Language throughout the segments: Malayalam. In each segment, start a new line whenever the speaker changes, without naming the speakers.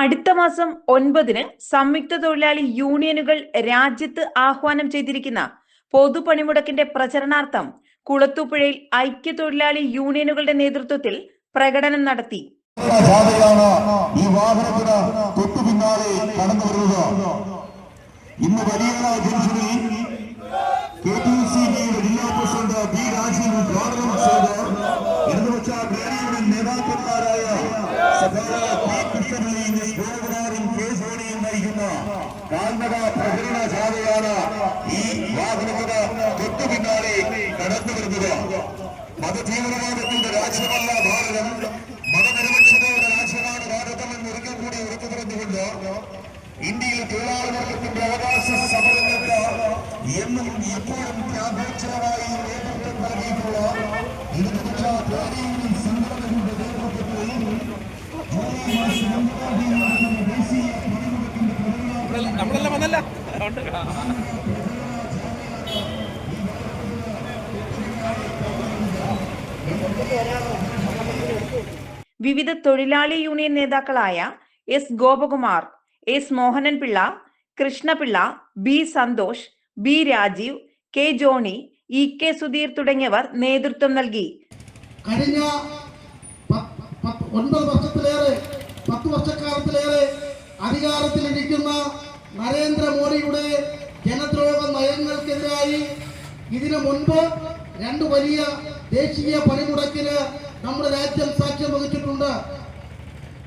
അടുത്ത മാസം ഒൻപതിന് സംയുക്ത തൊഴിലാളി യൂണിയനുകൾ രാജ്യത്ത് ആഹ്വാനം ചെയ്തിരിക്കുന്ന പൊതുപണിമുടക്കിന്റെ പ്രചരണാർത്ഥം കുളത്തൂപ്പുഴയിൽ ഐക്യ തൊഴിലാളി യൂണിയനുകളുടെ നേതൃത്വത്തിൽ പ്രകടനം നടത്തി.
ജാഥയാണ് ഈ വാഹനത്തിന് തൊട്ടു പിന്നാലെ കടന്നു വരുന്നത്. ഇന്ന് വലിയ ജംഗ്ഷനിൽ കെ ജില്ലാ പ്രസിഡന്റ് ബി രാജീവ് ഉദ്ഘാടനം ചെയ്ത് എന്ന് വെച്ചാൽ നേതാക്കന്മാരായ കാൽനട പ്രചരണ ശാഖയാണ് ഈ വാഹനത്തിന് തൊട്ടു പിന്നാലെ കടന്നു വരുന്നത്. മതതീവ്രവാദത്തിന്റെ രാജ്യമല്ല ഭാരതം. മതനിരപക്ഷതയുടെ രാജ്യമാണ് ഭാരതം എന്ന് ഒരിക്കൽ കൂടി ഉറച്ചു പറഞ്ഞുകൊണ്ട് ഇന്ത്യയിൽ തൊഴിലാളിത്തിന്റെ അവകാശ സമരങ്ങൾക്ക് എന്നും ഇപ്പോഴും ത്യാഗോച്ചരമായി നേതൃത്വം
അതുകൊണ്ട്
വിവിധ തൊഴിലാളി യൂണിയൻ നേതാക്കളായ S Gopakumar S Mohanan Pillai Krishnapillai B Santhosh B Rajeev K Johny E K Sudheer തുടങ്ങിയവർ നേതൃത്വം നൽകി.
കഴിഞ്ഞ ഒൻപത് വർഷത്തിലേറെ പത്ത് വർഷക്കാലത്തിലേറെ അധികാരത്തിലിരിക്കുന്ന നരേന്ദ്രമോദിയുടെ ജനദ്രോഹ നയങ്ങൾക്കെതിരായി ഇതിനു മുൻപ് രണ്ട് വലിയ ദേശീയ പണിമുടക്കിന് നമ്മുടെ രാജ്യം സാക്ഷ്യം വഹിച്ചിട്ടുണ്ട്.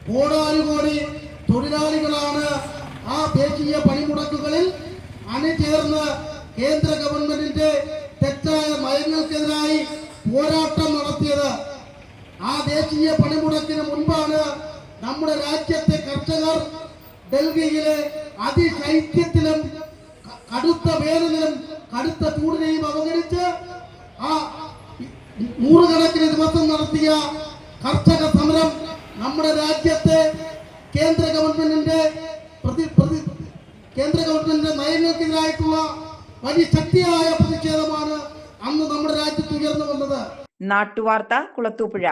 കോടാനുകോടി തൊഴിലാളികളാണ് ആ ദേശീയ പണിമുടക്കുകളിൽ അണിചേർന്ന് കേന്ദ്ര ഗവൺമെന്റിന്റെ തെറ്റായ നയങ്ങൾക്കെതിരായി പോരാട്ടം നടത്തിയത്. ആ ദേശീയ പണിമുടക്കിന് മുൻപാണ് നമ്മുടെ രാജ്യത്തെ കർഷകർ ഡൽഹിയിലെ അതിശൈത്യത്തിലും കടുത്ത വേനലിലും കടുത്ത ചൂടിനെയും അവഗണിച്ച് ആ നൂറുകണക്കിന് ദിവസം നടത്തിയ കർഷക സമരം നമ്മുടെ രാജ്യത്തെ കേന്ദ്ര ഗവൺമെന്റിന്റെ പ്രതി പ്രതി കേന്ദ്ര ഗവൺമെന്റിന്റെ നയങ്ങൾക്കെതിരായിട്ടുള്ള വലിയ ശക്തിയായ പ്രതിഷേധമാണ് അന്ന് നമ്മുടെ രാജ്യത്ത് ഉയർന്നു വന്നത്.
നാട്ടുവാർത്ത കുളത്തൂപ്പുഴ.